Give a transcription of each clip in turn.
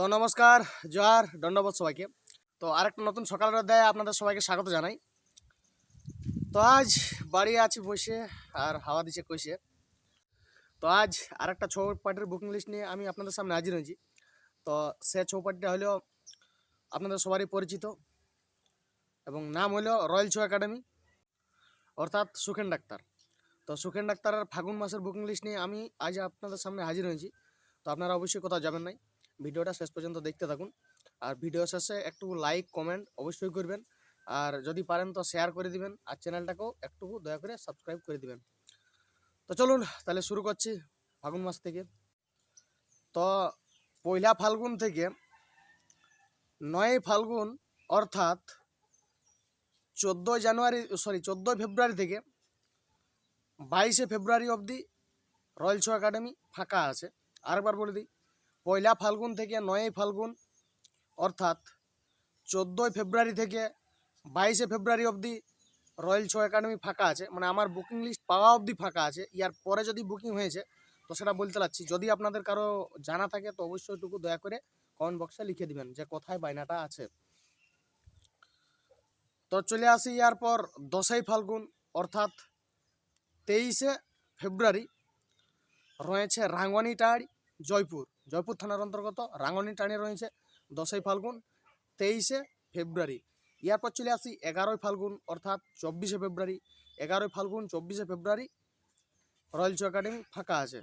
তো নমস্কার জোহার দণ্ডবোধ সবাইকে। তো আরেকটা নতুন সকালের অধ্যায়ে আপনাদের সবাইকে স্বাগত জানাই। তো আজ বাড়ি আছি বসে আর হাওয়া দিচ্ছে কইসে। তো আজ আরেকটা ছৌ পার্টির বুকিং লিস্ট নিয়ে আমি আপনাদের সামনে হাজির হয়েছি। তো সে ছৌ হলো আপনাদের সবারই পরিচিত এবং নাম হলো রয়্যাল ছৌ একাডেমি, অর্থাৎ সুখেন ডাক্তার। তো সুখেন ডাক্তারের ফাগুন মাসের বুকিং লিস্ট নিয়ে আমি আজ আপনাদের সামনে হাজির হয়েছি। তো আপনারা অবশ্যই কোথাও যাবেন নাই। ভিডিওটা শেষ পর্যন্ত দেখতে থাকুন। আর ভিডিও শেষে একটু লাইক কমেন্ট অবশ্যই করবেন। আর যদি পারেন তো শেয়ার করে দিবেন। আর চ্যানেলটাকেও একটু দয়া করে সাবস্ক্রাইব করে দিবেন। তো চলুন, তাহলে শুরু করছি ফাগুন মাস থেকে। তো পয়লা ফাল্গুন থেকে নয় ফাল্গুন অর্থাৎ চোদ্দোই জানুয়ারি সরি চোদ্দোই ফেব্রুয়ারি থেকে বাইশে ফেব্রুয়ারি অবধি রয়্যাল শো একাডেমি ফাঁকা আছে। আরেকবার বলে দিই পয়লা ফাল্গুন থেকে নয়ই ফাল্গুন, অর্থাৎ চোদ্দোই ফেব্রুয়ারি থেকে বাইশে ফেব্রুয়ারি অবধি রয়্যাল শো একাডেমি ফাঁকা আছে মানে আমার বুকিং লিস্ট পাওয়া অবধি ফাঁকা আছে। ইয়ার পরে যদি বুকিং হয়েছে, তো সেটা বলতে পারছি যদি আপনাদের কারও জানা থাকে, তো অবশ্যই টুকু দয়া করে কমেন্ট বক্সে লিখে দিবেন যে কোথায় বায়নাটা আছে। তো চলে আসি ইয়ার পর দশই ফাল্গুন, অর্থাৎ তেইশে ফেব্রুয়ারি, রয়েছে রাঙ্গনিটাড়ি জয়পুর। জয়পুর থানার অন্তর্গত রাঙ্গনিটাড়ি রয়েছে দশই ফাল্গুন তেইশে ফেব্রুয়ারি। ইয়ারপর চলে আসি এগারোই ফাল্গুন, অর্থাৎ চব্বিশে ফেব্রুয়ারি। এগারোই ফাল্গুন, চব্বিশে ফেব্রুয়ারি রয়্যাল চু একাডেমি ফাঁকা আছে।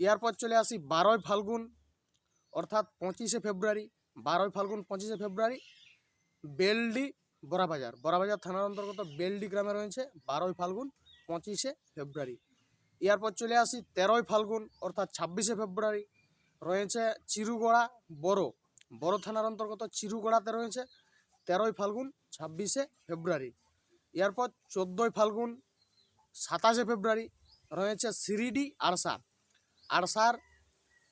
ইয়ারপর চলে আসি বারোই ফাল্গুন, অর্থাৎ পঁচিশে ফেব্রুয়ারি। বারোই ফাল্গুন, পঁচিশে ফেব্রুয়ারি, বেলডি বড়াবাজার। বড়াবাজার থানার অন্তর্গত বেলডি গ্রামে রয়েছে বারোই ফাল্গুন, পঁচিশে ফেব্রুয়ারি। এরপর চলে আসি তেরোই ফাল্গুন, অর্থাৎ ছাব্বিশে ফেব্রুয়ারি। রয়েছে চিরুগড়া বড়। বড় থানার অন্তর্গত চিরুগড়াতে রয়েছে তেরোই ফাল্গুন, ছাব্বিশে ফেব্রুয়ারি। এরপর চোদ্দোই ফাল্গুন, সাতাশে ফেব্রুয়ারি রয়েছে সিরিডি আরসা আরসার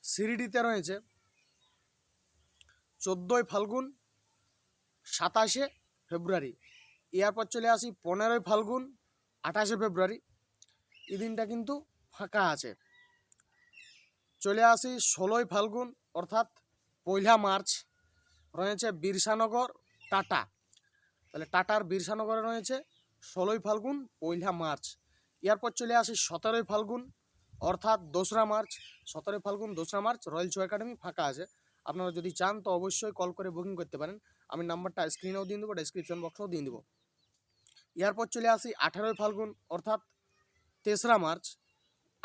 সিরিডিতে রয়েছে চোদ্দোই ফাল্গুন, সাতাশে ফেব্রুয়ারি। এরপর চলে আসি পনেরোই ফাল্গুন, আঠাশে ফেব্রুয়ারি। এই দিনটা কিন্তু ফাঁকা আছে। চলে আসি ষোলোই ফাল্গুন, অর্থাৎ পয়লা মার্চ। রয়েছে বিরসানগর, টাটা। তাহলে টাটার বিরসানগরে রয়েছে ষোলোই ফাল্গুন, পয়লা মার্চ। এরপর চলে আসি সতেরোই ফাল্গুন, অর্থাৎ দোসরা মার্চ। সতেরোই ফাল্গুন, দোসরা মার্চ, রয়্যাল শো একাডেমি ফাঁকা আছে। আপনারা যদি চান তো অবশ্যই কল করে বুকিং করতে পারেন। আমি নাম্বারটা স্ক্রিনেও দিয়ে দেবো ডেসক্রিপশন বক্সেও দিয়ে দেবো। এরপর চলে আসি আঠেরোই ফাল্গুন, অর্থাৎ তেসরা মার্চ।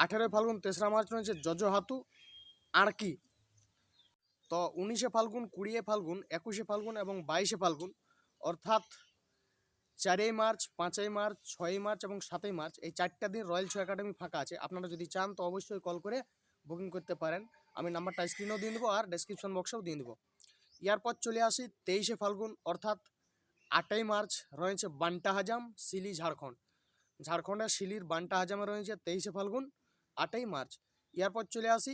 আঠেরোই ফাল্গুন, তেসরা মার্চ রয়েছে যজহাতু আরকি তো উনিশে ফাল্গুন, কুড়িয়ে ফাল্গুন, একুশে ফাল্গুন এবং বাইশে ফাল্গুন, অর্থাৎ চারই মার্চ, পাঁচই মার্চ, ছয়ই মার্চ এবং সাতই মার্চ, এই চারটা দিন রয়্যাল শো একাডেমি ফাঁকা আছে। আপনারা যদি চান তো অবশ্যই কল করে বুকিং করতে পারেন। আমি নাম্বারটা স্ক্রিনেও দিয়ে দেবো আর ডেসক্রিপশন বক্সেও দিয়ে দেবো। এরপর চলে আসি তেইশে ফাল্গুন, অর্থাৎ আটই মার্চ, রয়েছে বান্টা হাজাম সিলি ঝাড়খণ্ড। ঝাড়খণ্ডের শিলির বান্টা হাজামে রয়েছে তেইশে ফাল্গুন আটই মার্চ। এরপর চলে আসি,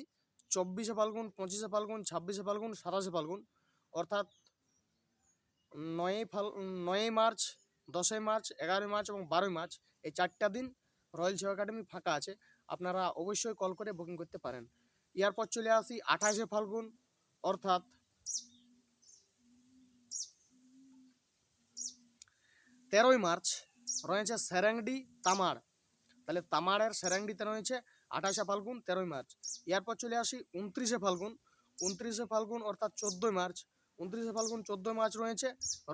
চব্বিশে ফাল্গুন, পঁচিশে ফাল্গুন, ছাব্বিশে ফাল্গুন, সাতাশে ফাল্গুন। অর্থাৎ নয়ই ফাল, নয়ই মার্চ, দশই মার্চ, এগারোই মার্চ এবং বারোই মার্চ এই চারটা দিন রয়্যাল শো একাডেমি ফাঁকা আছে। আপনারা অবশ্যই কল করে বুকিং করতে পারেন। এরপর চলে আসি, আঠাশে ফাল্গুন, অর্থাৎ তেরোই মার্চ, রয়েছে সেরেংডি, তামার। তাহলে তামারের সেরাংডিতে রয়েছে আঠাশে ফাল্গুন, তেরোই মার্চ। এরপর চলে আসি উনত্রিশে ফাল্গুন। উনত্রিশে ফাল্গুন অর্থাৎ চোদ্দোই মার্চ। উনত্রিশে ফাল্গুন, চোদ্দোই মার্চ রয়েছে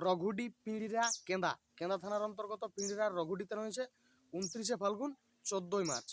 রঘুডি পিঁড়িরা কেন্দা। কেন্দা থানার অন্তর্গত পিঁড়িরা রঘুডিতে রয়েছে। উনত্রিশে ফাল্গুন, চোদ্দোই মার্চ।